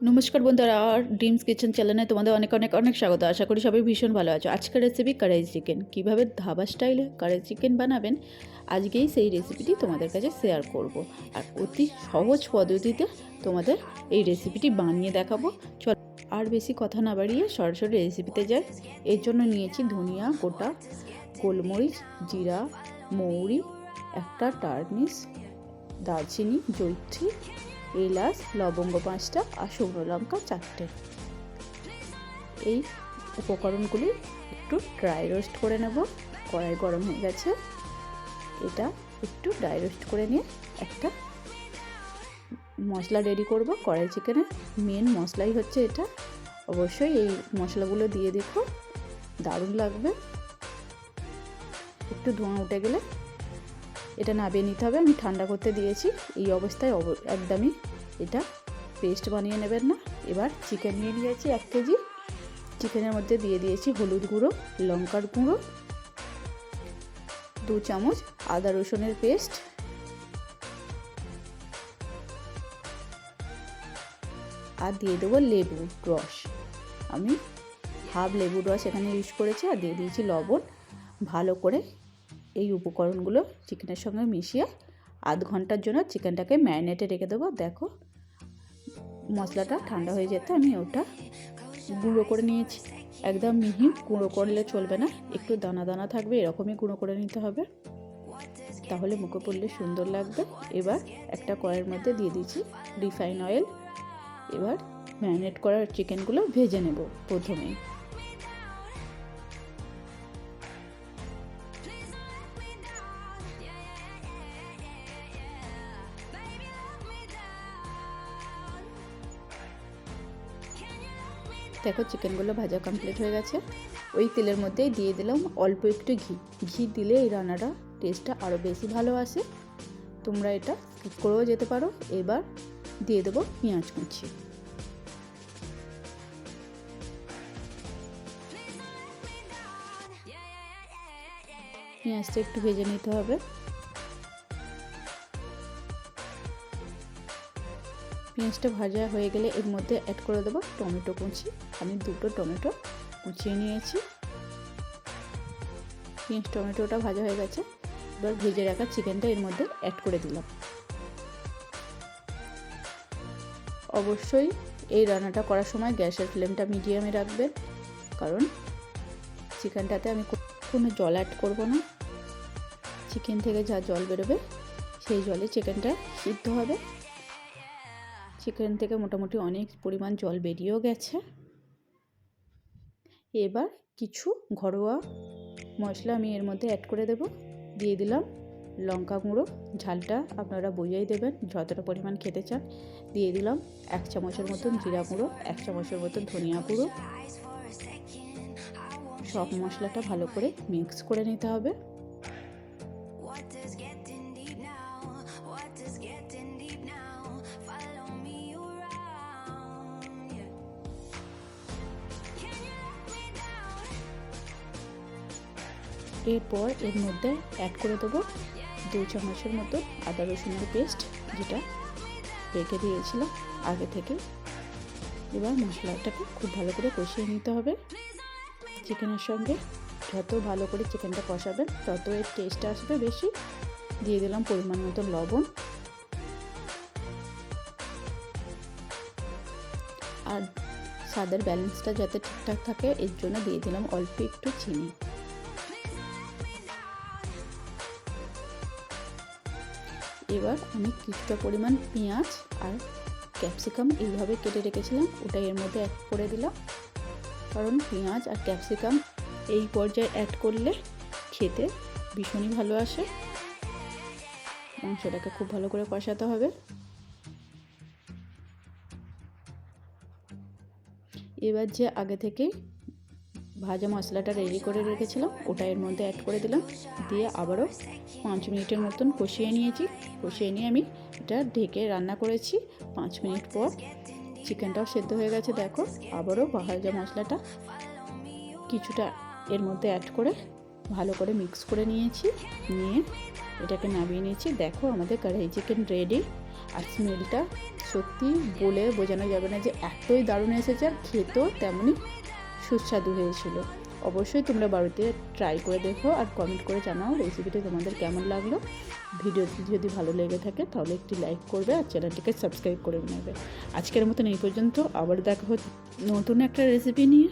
নমস্কার বন্ধুরা, আর dreams kitchen চ্যানেলে তোমাদের অনেক অনেক অনেক স্বাগত। আশা করি সবাই ভীষণ ভালো আছো। আজকের রেসিপি কড়াই চিকেন কীভাবে ধাবা স্টাইলে কড়াই চিকেন বানাবেন, আজকেই সেই রেসিপিটি তোমাদের কাছে শেয়ার করব। আর অতি সহজ পদ্ধতিতে তোমাদের এই রেসিপিটি বানিয়ে দেখাবো। চল, আর বেশি কথা না বাড়িয়ে সরাসরি রেসিপিতে যাই। এর জন্য নিয়েছি ধনিয়া গোটা, গোলমরিচ, জিরা, মৌরি, একটা টার্নিশ দারচিনি, জৈত্রী এলাচ, লবঙ্গ পাঁচটা আর শুকনো লঙ্কা চারটে। এই উপকরণগুলি একটু ড্রাই রোস্ট করে নেব। কড়াই গরম হয়ে গেছে। এটা একটু ড্রাই রোস্ট করে নিয়ে একটা মশলা রেডি করব কড়াই চিকেনের মেন মশলাই হচ্ছে এটা। অবশ্যই এই মশলাগুলো দিয়ে দেখো। দারুণ লাগবে। একটু ধোঁয়া উঠে গেলে এটা নাবিয়ে নিতে হবে। আমি ঠান্ডা করতে দিয়েছি। এই অবস্থায় অব- একদমই এটা পেস্ট বানিয়ে নেবেন না। এবার চিকেন নিয়ে নিয়েছি এক কেজি। চিকেনের মধ্যে দিয়ে দিয়েছি হলুদ গুঁড়ো, লঙ্কার গুঁড়ো, দু চামচ আদা রসুনের পেস্ট আর দিয়ে দেবো লেবু রস। আমি হাফ লেবুর রস এখানে ইউজ করেছি। আর দিয়ে দিয়েছি লবণ। ভালো করে এই উপকরণগুলো চিকেনের সঙ্গে মিশিয়ে আধ ঘণ্টার জন্য চিকেনটাকে ম্যারিনেটে রেখে দেবো। দেখো, মশলাটা ঠান্ডা হয়ে যেতে আমি ওটা গুঁড়ো করে নিয়েছি। একদম মিহি গুঁড়ো করলে চলবে না, একটু দানা দানা থাকবে, এরকমই গুঁড়ো করে নিতে হবে। তাহলে মুখে পড়লে সুন্দর লাগবে। এবার একটা কড়াইয়ের মধ্যে দিয়ে দিয়েছি রিফাইন অয়েল। এবার ম্যারিনেট করার চিকেনগুলো ভেজে নেব প্রথমেই। দেখো চিকেনগুলো ভাজা কমপ্লিট হয়ে গেছে। ওই তেলের মধ্যেই দিয়ে দিলাম অল্প একটু ঘি। ঘি দিলে এই রান্নাটা টেস্টটা আরও বেশি ভালো আসে। তোমরা এটা স্কিপ করেও যেতে পারো। এবার দিয়ে দেবো পেঁয়াজ কুচি। পেঁয়াজটা একটু ভেজে নিতে হবে। পেঁয়াজটা ভাজা হয়ে গেলে এর মধ্যে অ্যাড করে দেবো টমেটো কুচি। আমি দুটো টমেটো কুচিয়ে নিয়েছি। পেঁয়াজ, টমেটোটা ভাজা হয়ে গেছে। এবার ভেজে রাখা চিকেনটা এর মধ্যে অ্যাড করে দিলাম। অবশ্যই এই রান্নাটা করার সময় গ্যাসের ফ্লেমটা মিডিয়ামে রাখবেন, কারণ চিকেনটাতে আমি কোনো জল অ্যাড করব না। চিকেন থেকে যা জল বেরোবে, সেই জলে চিকেনটা সিদ্ধ হবে। চিকেন থেকে মোটামুটি অনেক পরিমাণ জল বেরিয়েও গেছে। এবার কিছু ঘরোয়া মশলা আমি এর মধ্যে অ্যাড করে দেব। দিয়ে দিলাম লঙ্কা গুঁড়ো, ঝালটা আপনারা বুঝেই দেবেন, যতটা পরিমাণ খেতে চান। দিয়ে দিলাম এক চামচের মতন জিরা গুঁড়ো, এক চামচের মতন ধনিয়া গুঁড়ো। সব মশলাটা ভালো করে মিক্স করে নিতে হবে। এরপর এর মধ্যে অ্যাড করে দেবো দু চামচের মতো আদা রসুনের পেস্ট যেটা রেখে দিয়েছিলাম আগে থেকে। এবার মশলাটাকে খুব ভালো করে কষিয়ে নিতে হবে। চিকেনের সঙ্গে যত ভালো করে চিকেনটা কষাবেন, তত এর টেস্ট আসবে বেশি। দিয়ে দিলাম পরিমাণ মতো লবণ। আর স্বাদের ব্যালেন্সটা যাতে ঠিকঠাক থাকে, এর জন্য দিয়ে দিলাম অল্প একটু চিনি। এবার আমি কিছুটা পরিমাণ পেঁয়াজ আর ক্যাপসিকাম এইভাবে কেটে রেখেছিলাম ওটা এর মধ্যে অ্যাড করে দিলাম। কারণ পেঁয়াজ আর ক্যাপসিকাম এই পর্যায়ে অ্যাড করলে খেতে ভীষণই ভালো আসে। মাংসটাকে খুব ভালো করে কষাতে হবে। এবার যে আগে থেকে ভাজা মশলাটা রেডি করে রেখেছিলাম, ওটা এর মধ্যে অ্যাড করে দিলাম, দিয়ে আবারও পাঁচ মিনিটের মতন কষিয়ে নিয়েছি। কষিয়ে নিয়ে আমি এটা ঢেকে রান্না করেছি পাঁচ মিনিট পর। চিকেনটাও সেদ্ধ হয়ে গেছে, দেখো। আবারও ভাজা মশলাটা কিছুটা এর মধ্যে অ্যাড করে ভালো করে মিক্স করে নিয়েছি, নিয়ে এটাকে নামিয়ে নিয়েছি। দেখো আমাদের কড়াই চিকেন রেডি আর স্মেলটা সত্যি বলে বোঝানো যাবে না যে এতই দারুণ এসেছে, আর খেতেও তেমনই সুস্বাদু হয়েছিল। অবশ্যই তোমরা বাড়িতে ট্রাই করে দেখো আর কমেন্ট করে জানাও রেসিপিটি তোমাদের কেমন লাগল। ভিডিওটি যদি ভালো লেগে থাকে তাহলে একটি লাইক করবে আর চ্যানেলটিকে সাবস্ক্রাইব করে নেবে। আজকের মতন এই পর্যন্ত আবার দেখা হচ্ছে নতুন একটা রেসিপি নিয়ে।